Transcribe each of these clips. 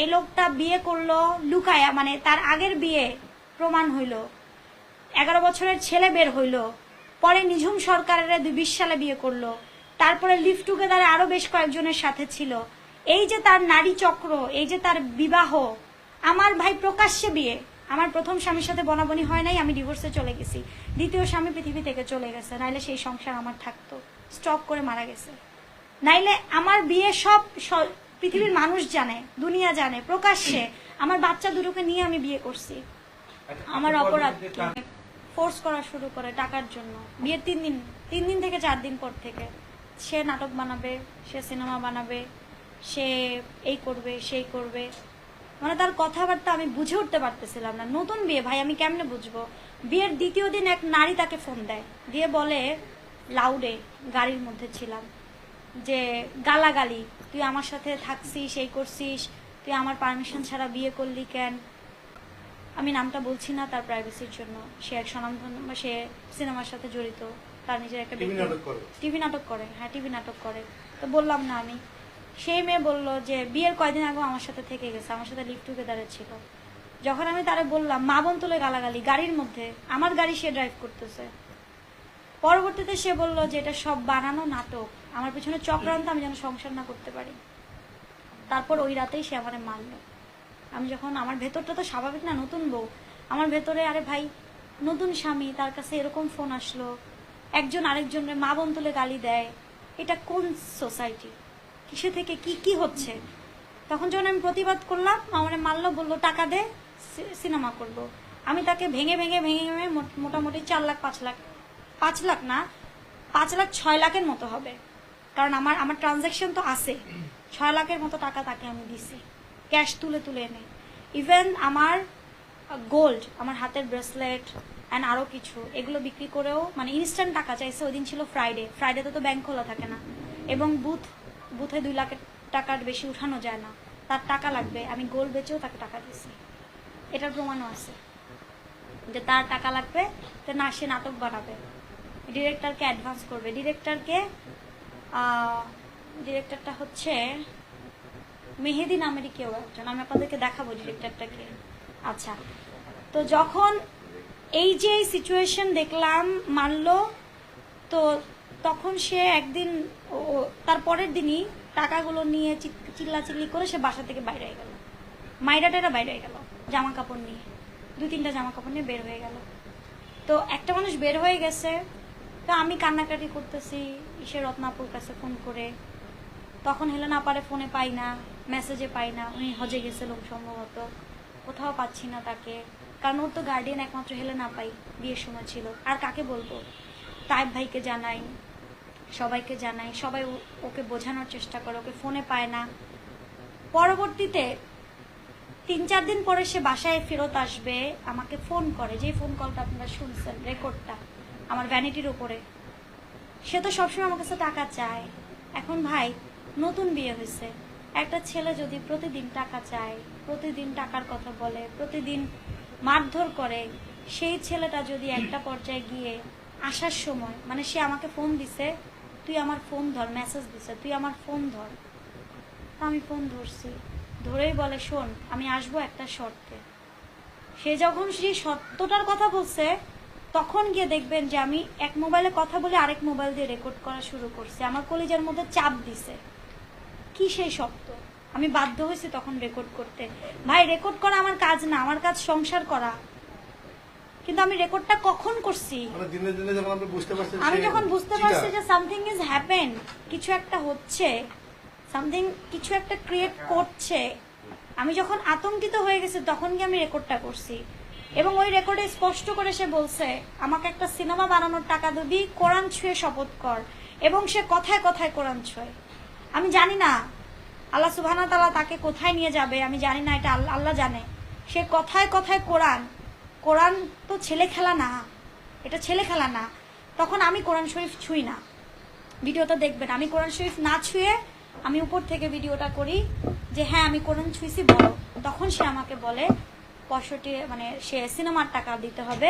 এই লোকটা বিয়ে করল লুকায়া মানে তার আগের বিয়ে প্রমাণ হইল। এগারো বছরের ছেলে বের হইল। পরে নিঝুম সরকারের দুই বিশ সালে বিয়ে করল। তারপরে লিভ টুগেদারে আরও বেশ কয়েকজনের সাথে ছিল। এই যে তার নারী চক্র, এই যে তার বিবাহ, আমার ভাই প্রকাশ্যে বিয়ে। আমার প্রথম স্বামীর সাথে বনাবনি হয় নাই, আমি ডিভোর্সে চলে গেছি। দ্বিতীয় স্বামী পৃথিবী থেকে চলে গেছে, নাইলে সেই সংসার আমার থাকতো। স্টপ করে মারা গেছে। নাইলে আমার বিয়ে সব পৃথিবীর মানুষ জানে দুনিয়া জানে প্রকাশ্যে। আমার বাচ্চা দুটোকে নিয়ে আমি বিয়ে করছি। আমার অপরাধ ফোর্স করা শুরু করে টাকার জন্য। বিয়ের তিন দিন তিন দিন থেকে চার দিন পর থেকে। সে নাটক বানাবে সে সিনেমা বানাবে সে এই করবে সেই করবে। মানে তার কথাবার্তা আমি বুঝে উঠতে পারতেছিলাম না। নতুন বিয়ে ভাই আমি কেমনে বুঝব? বিয়ের দ্বিতীয় দিন এক নারী তাকে ফোন দেয়। দিয়ে বলে লাউডে গাড়ির মধ্যে ছিলাম। যে গালাগালি তুই আমার সাথে থাকছিস এই করছিস তুই আমার পারমিশন ছাড়া বিয়ে করলি কেন? আমি নামটা বলছি না তার প্রাইভেসির জন্য। সে এক স্বনামধন্য সে সিনেমার সাথে জড়িত। তার নিজের একটা টিভি নাটক করে। টিভি নাটক করে হ্যাঁ টিভি নাটক করে। তো বললাম না আমি। সেই মেয়ে বলল যে বিয়ের কয়দিন আগে আমার সাথে থেকে গেছে আমার সাথে লিভ টুগেদারে ছিল। যখন আমি তারে বললাম মা বোন তুলে গালাগালি গাড়ির মধ্যে আমার গাড়ি সে ড্রাইভ করতেছে। পরবর্তীতে সে বলল যে এটা সব বানানো নাটক। আমার পিছনে চক্রান্ত, আমি যেন সংসার না করতে পারি। তারপর ওই রাতেই সে আমার মারলো। আমি যখন, আমার ভেতরটা তো স্বাভাবিক না, নতুন বউ। আমার ভেতরে, আরে ভাই, নতুন স্বামী, তার কাছে এরকম ফোন আসলো। একজন আরেকজনের মা বোন তুলে গালি দেয়। এটা কোন সোসাইটি? কিসে থেকে কি কি হচ্ছে? তখন যখন আমি প্রতিবাদ করলাম, আমার মারলো, বলল, টাকা দে সিনেমা করব। আমি তাকে ভেঙে ভেঙে ভেঙে ভেঙে মোট- মোটামুটি চার লাখ, পাঁচ লাখ পাঁচ লাখ না, পাঁচ লাখ ছয় লাখের মতো হবে। কারণ আমার আমার ট্রানজ্যাকশন তো আছে। ছয় লাখের মতো টাকা তাকে আমি দিছি। ক্যাশ তুলে তুলে এনে। ইভেন আমার গোল্ড আমার হাতের ব্রেসলেট অ্যান্ড আরও কিছু, এগুলো বিক্রি করেও মানে ইনস্ট্যান্ট টাকা চাইছে, ওই দিন ছিল ফ্রাইডে ফ্রাইডেতে তো ব্যাংক খোলা থাকে না। এবং বুথ, বুথে দুই লাখের টাকার বেশি উঠানো যায় না। তার টাকা লাগবে। আমি গোল্ড বেচেও তাকে টাকা দিছি। এটার প্রমাণও আছে। যে তার টাকা লাগবে তো না সে নাটক বানাবে। ডিরেক্টরকে অ্যাডভান্স করবে। ডিরেক্টরকে ডিরেক্টরটা হচ্ছে মেহেদি নামেরই কেউ একজন। আমি আপনাদেরকে দেখাবো ডিরেক্টরটাকে আচ্ছা তো যখন এই যে সিচুয়েশন দেখলাম, মানলো, তো তখন সে একদিন তার পরের দিনই টাকাগুলো নিয়ে চিল্লাচিল্লি করে সে বাসা থেকে বাইরে হয়ে গেল। মাইরাটেরা বাইরে হয়ে গেল জামা কাপড় নিয়ে। দু তিনটা জামা কাপড় নিয়ে বের হয়ে গেল। তো একটা মানুষ বের হয়ে গেছে তো আমি কান্নাকাটি করতেছি সে রত্নাপুর কাছে ফোন করে। তখন হেলেনা পারে ফোনে পাই না, মেসেজে পাই না, উনি হজে গেছিল সম্ভবত। কোথাও পাচ্ছি না তাকে। কারণ ওর তো গার্ডিয়ান একমাত্র হেলে না পাই বিয়ের সময় ছিল। আর কাকে বলব? তাইব ভাইকে জানাই, সবাইকে জানাই। সবাই ওকে বোঝানোর চেষ্টা করে, ওকে ফোনে পায় না। পরবর্তীতে তিন চার দিন পরে সে বাসায় ফেরত আসবে, আমাকে ফোন করে। যে ফোন কলটা আপনারা শুনছেন, রেকর্ডটা। আমার ভ্যানিটির উপরে। সে তো সবসময় আমার কাছে টাকা চায়। এখন ভাই, নতুন বিয়ে হয়েছে। একটা ছেলে যদি প্রতিদিন টাকা চায়, প্রতিদিন টাকার কথা বলে, প্রতিদিন মারধর করে, সেই ছেলেটা যদি একটা পর্যায়ে গিয়ে আসার সময় মানে সে আমাকে ফোন দিছে, তুই আমার ফোন ধর মেসেজ দিছে, তুই আমার ফোন ধর। আমি ফোন ধরছি। ধরেই বলে, শোন, আমি আসব একটা শর্তে। সে যখন সেই সত্যটার কথা বলছে তখন গিয়ে দেখবেন যে আমি এক মোবাইলে কথা বলে আরেক মোবাইল দিয়ে রেকর্ড করা শুরু করছি। আমার কলিজার মধ্যে চাপ দিছে। কি সেই সত্য আমি বাধ্য হয়েছি তখন রেকর্ড করতে। ভাই রেকর্ড করা আমার কাজ না আমার কাজ সংসার করা। কিন্তু আমি রেকর্ডটা কখন করছি? মানে আমি যখন বুঝতে পারছি যে সামথিং ইজ হ্যাপেন কিছু একটা হচ্ছে সামথিং কিছু একটা ক্রিয়েট করছে আমি যখন আতঙ্কিত হয়ে গেছি তখন কি আমি রেকর্ডটা করছি। এবং ওই রেকর্ডে স্পষ্ট করে সে বলছে, আমাকে একটা সিনেমা বানানোর টাকা দিবি, কোরআন ছুঁয়ে শপথ কর। এবং সে কথায় কথায় কোরআন ছুঁয়ে। আমি জানি না আল্লাহ সুবহানাহু ওয়া তাআলা তাকে কোথায় নিয়ে যাবে, আমি জানি না, এটা আল্লাহ জানে। সে কথায় কথায় কোরআন কোরআন তো ছেলে খেলা না, এটা ছেলে খেলা না। তখন আমি কোরআন শরীফ ছুঁই না। ভিডিওটা দেখবেন, আমি কোরআন শরীফ না ছুঁয়ে আমি উপর থেকে ভিডিওটা করি যে হ্যাঁ আমি কোরআন ছুঁইছি, বলো। তখন সে আমাকে বলে পঁয়ষট্টি মানে সে সিনেমার টাকা দিতে হবে।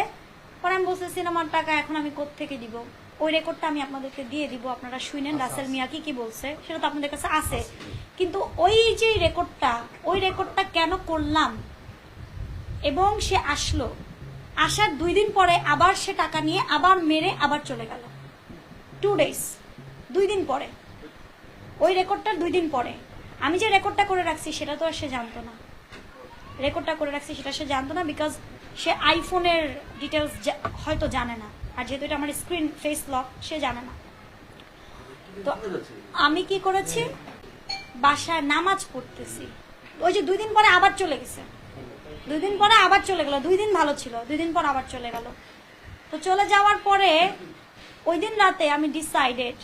পরে আমি বলছি সিনেমার টাকা এখন আমি থেকে দিব? ওই রেকর্ডটা আমি আপনাদেরকে দিয়ে দিব আপনারা শুনেন রাসেল মিয়া কি কি বলছে সেটা তো আপনাদের কাছে আছে। কিন্তু ওই যে রেকর্ডটা ওই রেকর্ডটা কেন করলাম? এবং সে আসলো। আসার দুই দিন পরে আবার সে টাকা নিয়ে আবার মেরে আবার চলে গেল। টু ডেজ দুই দিন পরে। ওই রেকর্ডটার দুই দিন পরে। আমি যে রেকর্ডটা করে রাখছি সেটা তো আর সে জানতো না। রেকর্ডটা করে রাখছি, সেটা সে জানতো না বিকজ সে আইফোনের ডিটেলস হয়তো জানে না। আর যেহেতু এটা আমার স্ক্রিন ফেস লক সে জানে না। তো আমি কি করেছি? বাসায় নামাজ পড়তেছি। ওই যে দুই দিন পরে আবার চলে গেছে। দুই দিন পরে আবার চলে গেল। দুই দিন ভালো ছিল। দুই দিন পর আবার চলে গেল। তো চলে যাওয়ার পরে ওই দিন রাতে আমি ডিসাইডেড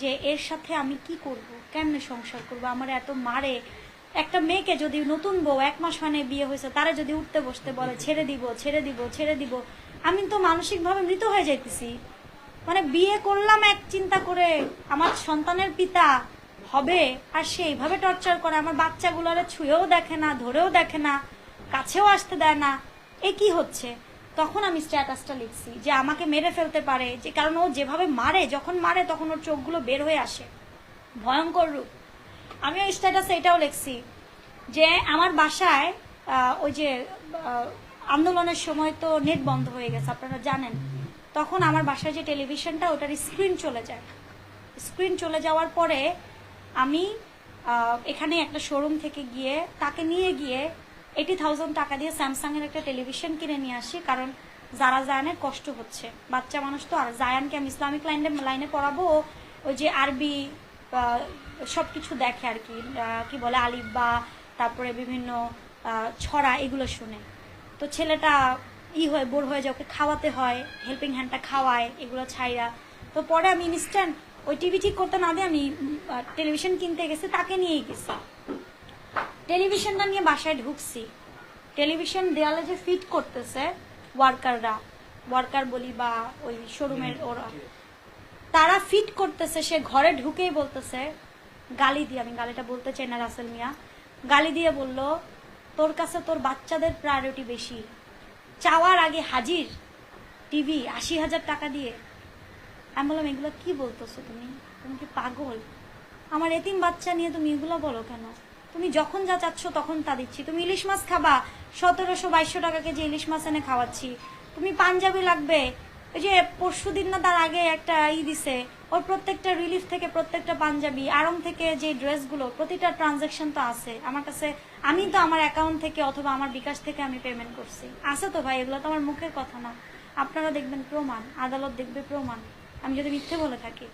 যে এর সাথে আমি কি করব? কেমনে সংসার করব? আমার এত মারে। একটা মেয়েকে যদি নতুন বউ এক মাস মানে বিয়ে হয়েছে, তারা যদি উঠতে বসতে বলে, ছেড়ে দিব ছেড়ে দিব ছেড়ে দিব, আমি তো মানসিকভাবে মৃত হয়ে যাইতেছি। মানে বিয়ে করলাম এক চিন্তা করে আমার সন্তানের পিতা হবে, আর সে এইভাবে টর্চার করে, আমার বাচ্চাগুলোরে ছুঁয়েও দেখে না, ধরেও দেখে না, কাছেও আসতে দেয় না। এ কি হচ্ছে? তখন আমি স্ট্যাটাসটা লিখছি যে আমাকে মেরে ফেলতে পারে, যে কারণ ও যেভাবে মারে, যখন মারে তখন ওর চোখগুলো বের হয়ে আসে। ভয়ঙ্কর রূপ। আমি ওই স্ট্যাটাসে এটাও লিখছি যে আমার বাসায় ওই যে আন্দোলনের সময় তো নেট বন্ধ হয়ে গেছে, আপনারা জানেন। তখন আমার বাসায় যে টেলিভিশনটা ওটার স্ক্রিন চলে যায়। স্ক্রিন চলে যাওয়ার পরে আমি এখানে একটা শোরুম থেকে গিয়ে, তাকে নিয়ে গিয়ে এইটি থাউজেন্ড টাকা দিয়ে স্যামসাং এর একটা টেলিভিশন কিনে নিয়ে আসি, কারণ যারা জায়ানের কষ্ট হচ্ছে। বাচ্চা মানুষ তো, আর জায়ানকে আমি ইসলামিক লাইনে লাইনে পড়াবো, ওই যে আরবি সব কিছু দেখে আর কি কি বলে আলিফ বা তারপরে বিভিন্ন ছড়া এগুলো শুনে। তো ছেলেটা ই হয়ে বোর হয়ে যায় ওকে খাওয়াতে হয় হেল্পিং হ্যান্ডটা খাওয়ায় এগুলো ছাইরা। তো পরে আমি ইনস্ট্যান্ট ওই টিভি ঠিক করতে না দিয়ে আমি টেলিভিশন কিনতে গেছি তাকে নিয়েই গেছি। টেলিভিশনটা নিয়ে বাসায় ঢুকছি। টেলিভিশন দেয়ালে যে ফিট করতেছে ওয়ার্কাররা ওয়ার্কার বলি বা ওই শোরুমের ওরা। তারা ফিট করতেছে, সে ঘরে ঢুকেই বলতেছে, গালি দিয়ে, আমি গালিটা বলতে চাই না রাসেল মিয়া, গালি দিয়ে বলল, তোর কাছে তোর বাচ্চাদের প্রায়োরিটি বেশি। চাওয়ার আগে হাজির টিভি আশি হাজার টাকা দিয়ে। আমি বললাম, এগুলো কি বলতেছো তুমি? তুমি কি পাগল? আমার এতিম বাচ্চা নিয়ে তুমি এগুলো বলো কেন? তুমি যখন যা চাচ্ছ তখন তা দিচ্ছি। তুমি ইলিশ মাছ খাবা, সতেরোশো বাইশশো টাকা কেজি ইলিশ মাছ এনে খাওয়াচ্ছি। তুমি পাঞ্জাবি লাগবে ওই যে পরশু দিন না তার আগে একটা ই দিছে, ওর প্রত্যেকটা রিলিফ থেকে প্রত্যেকটা পাঞ্জাবি আরং থেকে যে ড্রেসগুলো, প্রতিটা ট্রানজাকশন তো আছে। আমার কাছে, আমি তো আমার অ্যাকাউন্ট থেকে অথবা আমার বিকাশ থেকে আমি পেমেন্ট করছি। আছে তো ভাই, এগুলো তো আমার মুখের কথা না। আপনারা দেখবেন প্রমাণ, আদালত দেখবে প্রমাণ। আমি যদি মিথ্যে বলে থাকি।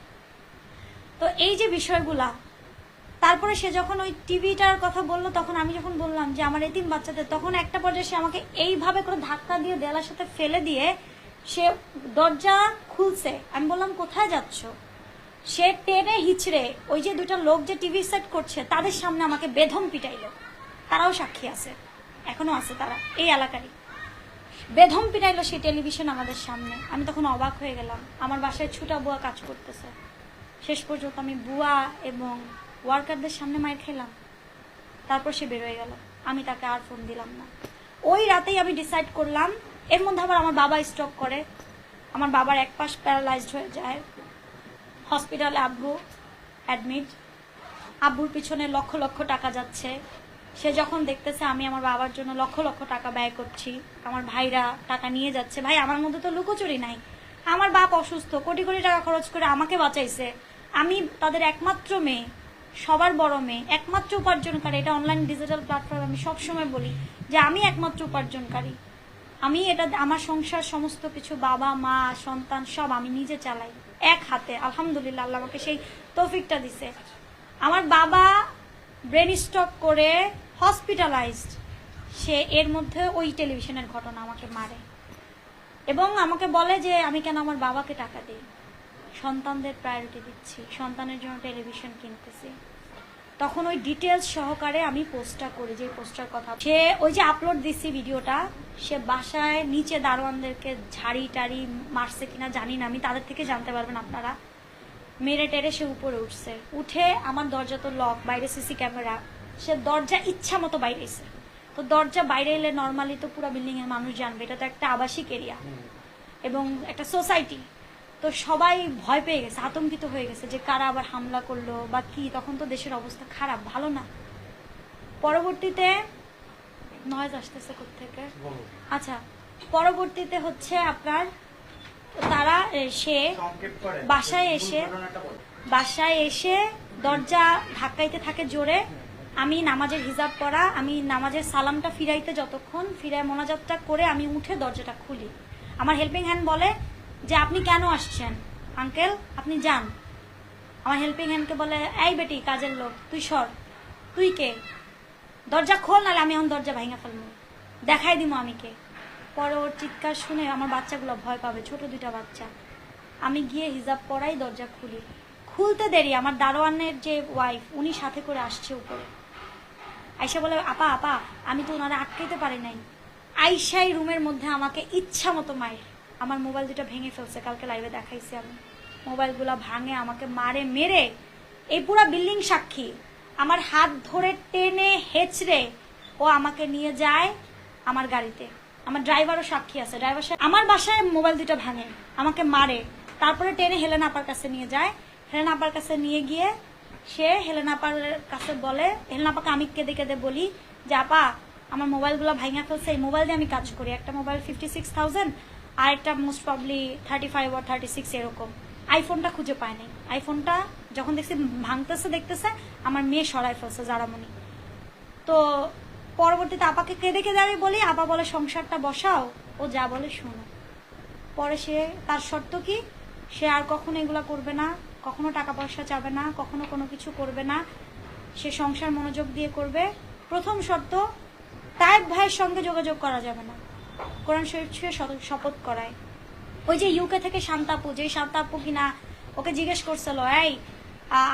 তো এই যে বিষয়গুলা, তারপরে সে যখন ওই টিভিটার কথা বলল, তখন আমি যখন বললাম যে আমার এতিম বাচ্চাদের, তখন একটা পর্যায়ে সে আমাকে এইভাবে করে ধাক্কা দিয়ে দেয়ালের সাথে ফেলে দিয়ে সে দরজা খুলছে। আমি বললাম, কোথায় যাচ্ছ? সে টেনে হিচড়ে ওই যে দুটা লোক যে টিভি সেট করছে, তাদের সামনে আমাকে বেধম পিটাইলো। তারাও সাক্ষী আছে, এখনও আছে তারা, এই এলাকারই। বেধম পিটাইলো সেই টেলিভিশন আমাদের সামনে। আমি তখন অবাক হয়ে গেলাম, আমার বাসায় ছুটা বুয়া কাজ করতেছে। শেষ পর্যন্ত আমি বুয়া এবং ওয়ার্কারদের সামনে মায়ের খেলাম তারপর সে বেরোয় গেল। আমি তাকে আর ফোন দিলাম না। ওই রাতেই আমি ডিসাইড করলাম এর মধ্যে আবার আমার বাবা স্ট্রোক করে। আমার বাবার এক পাশ প্যারালাইজড হয়ে যায়। হসপিটালে আব্বু অ্যাডমিট আব্বুর পিছনে লক্ষ লক্ষ টাকা যাচ্ছে। সে যখন দেখতেছে আমি আমার বাবার জন্য লক্ষ লক্ষ টাকা ব্যয় করছি, আমার ভাইরা টাকা নিয়ে যাচ্ছে। ভাই, আমার মধ্যে তো লুকোচুরি নাই। আমার বাপ অসুস্থ, কোটি কোটি টাকা খরচ করে আমাকে বাঁচাইছে। আমি তাদের একমাত্র মেয়ে, সবার বড় মেয়ে, একমাত্র উপার্জনকারী। এটা অনলাইন ডিজিটাল প্ল্যাটফর্ম আমি সবসময় বলি যে আমি একমাত্র উপার্জনকারী। আমি এটা, আমার সংসার সমস্ত কিছু, বাবা, মা, সন্তান, সব আমি নিজে চালাই, এক হাতে। আলহামদুলিল্লাহ, আল্লাহ আমাকে সেই তৌফিকটা দিছে। আমার বাবা ব্রেন স্ট্রোক করে হসপিটালাইজড। সে এর মধ্যে ওই টেলিভিশনের ঘটনা আমাকে মারে। এবং আমাকে বলে যে, আমি কেন আমার বাবাকে টাকা দিই? সন্তানদের প্রায়োরিটি দিচ্ছি। সন্তানের জন্য টেলিভিশন কিনতেছি। তখন ওই ডিটেলস সহকারে আমি পোস্টটা করি যে পোস্টার কথা। সে ওই যে আপলোড দিচ্ছি ভিডিওটা সে বাসায় নিচে দারোয়ানদেরকে ঝাড়ি টাড়ি মারছে কিনা জানি না আমি তাদের থেকে জানতে পারবেন আপনারা। মেরে টেরে সে উপরে উঠছে। উঠে আমার দরজা তো লক বাইরে সিসি ক্যামেরা সে দরজা ইচ্ছা মতো বাইরে এসে। তো দরজা বাইরে এলে নর্মালি তো পুরো বিল্ডিং এর মানুষ জানবে এটা তো একটা আবাসিক এরিয়া এবং একটা সোসাইটি তো সবাই ভয় পেয়ে গেছে আতঙ্কিত হয়ে গেছে যে কারা আবার হামলা করল বা কি তখন তো দেশের অবস্থা খারাপ ভালো না। পরবর্তীতে নয়েজ আসতেছে থেকে আচ্ছা পরবর্তীতে হচ্ছে আপনার তারা সে বাসায় এসে বাসায় এসে দরজা ধাক্কাইতে থাকে জোরে আমি নামাজের হিজাব পড়া আমি নামাজের সালামটা ফিরাইতে যতক্ষণ ফিরায় মোনাজাতটা করে আমি উঠে দরজাটা খুলি। আমার হেল্পিং হ্যান্ড বলে যে আপনি কেন আসছেন? আঙ্কেল, আপনি যান। আমার হেল্পিং হ্যান্ডকে বলে, এই বেটি, কাজের লোক, তুই সর। তুই কে? দরজা খোল, নাহলে আমি এখন দরজা ভাঙা ফেলব। দেখাই দিব আমি কে। পরে ওর চিৎকার শুনে আমার বাচ্চাগুলো ভয় পাবে, ছোট দুইটা বাচ্চা। আমি গিয়ে হিজাব পরাই দরজা খুলি। খুলতে দেরি, আমার দারোয়ানের যে ওয়াইফ উনি সাথে করে আসছে উপরে। আইসা বলে, আপা আপা, আমি তো ওনারা আটকাইতে পারি নাই। আইসাই রুমের মধ্যে আমাকে ইচ্ছা মতো মায়ের আমার মোবাইল দুটো ভেঙে ফেলছে, কালকে লাইভে দেখাইছি আমি। মোবাইলগুলো ভাঙে, আমাকে মারে, মেরে। এই পুরো বিল্ডিং সাক্ষী। আমার হাত ধরে টেনে হেচড়ে ও আমাকে নিয়ে যায় আমার গাড়িতে। আমার ড্রাইভারও সাক্ষী আছে। ড্রাইভার আমার বাসায় মোবাইল দুটো ভাঙে, আমাকে মারে। তারপরে টেনে হেলেন আপার কাছে নিয়ে যায়। হেলেন আপার কাছে নিয়ে গিয়ে সে হেলেন আপার কাছে বলে, হেলেন আপাকে আমি কেঁদে কেঁদে বলি যে, আপা, আমার মোবাইলগুলো ভাঙা ফেলছে, এই মোবাইল দিয়ে আমি কাজ করি। একটা মোবাইল ফিফটি সিক্স থাউজেন্ড আর একটা মোস্ট প্রবলি থার্টি ফাইভ আর থার্টি সিক্স এরকম। আইফোনটা খুঁজে পায় নাই। আইফোনটা যখন দেখছি ভাঙতেছে, দেখতেছে, আমার মেয়ে সরাই ফেলছে জারামণি তো পরবর্তীতে আপাকে কেঁদে কেঁদে আমি বলি, আপা বলে সংসারটা বসাও, ও যা বলে শোনো। পরে সে, তার শর্ত কি? সে আর কখনো এগুলা করবে না, কখনো টাকা পয়সা চাবে না, কখনো কোনো কিছু করবে না। সে সংসার মনোযোগ দিয়ে করবে। প্রথম শর্ত তায়েব ভাইয়ের সঙ্গে যোগাযোগ করা যাবে না। কোরআন শরীফ ছুঁয়ে শপথ করায়। ওই যে ইউকে থেকে শান্তাপু, যে শান্তাপু কিনা ওকে জিজ্ঞেস করছিল, এই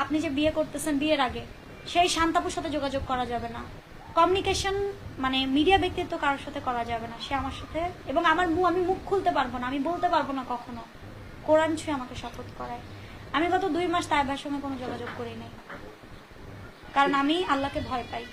আপনি যে বিয়ে করতেছেন বিয়ের আগে, সেই শান্তাপুর সাথে যোগাযোগ করা যাবে না। কমিউনিকেশন মানে মিডিয়া ব্যক্তিত্ব কারোর সাথে করা যাবে না, সে আমার সাথে। এবং আমার মুখ আমি মুখ খুলতে পারব না, আমি বলতে পারব না কখনো। কোরআন ছুঁয়ে আমাকে শপথ করায়। আমি গত দুই মাস তাই ভাইয়ের সঙ্গে কোনো যোগাযোগ করি নাই। কারণ আমি আল্লাহকে ভয় পাই।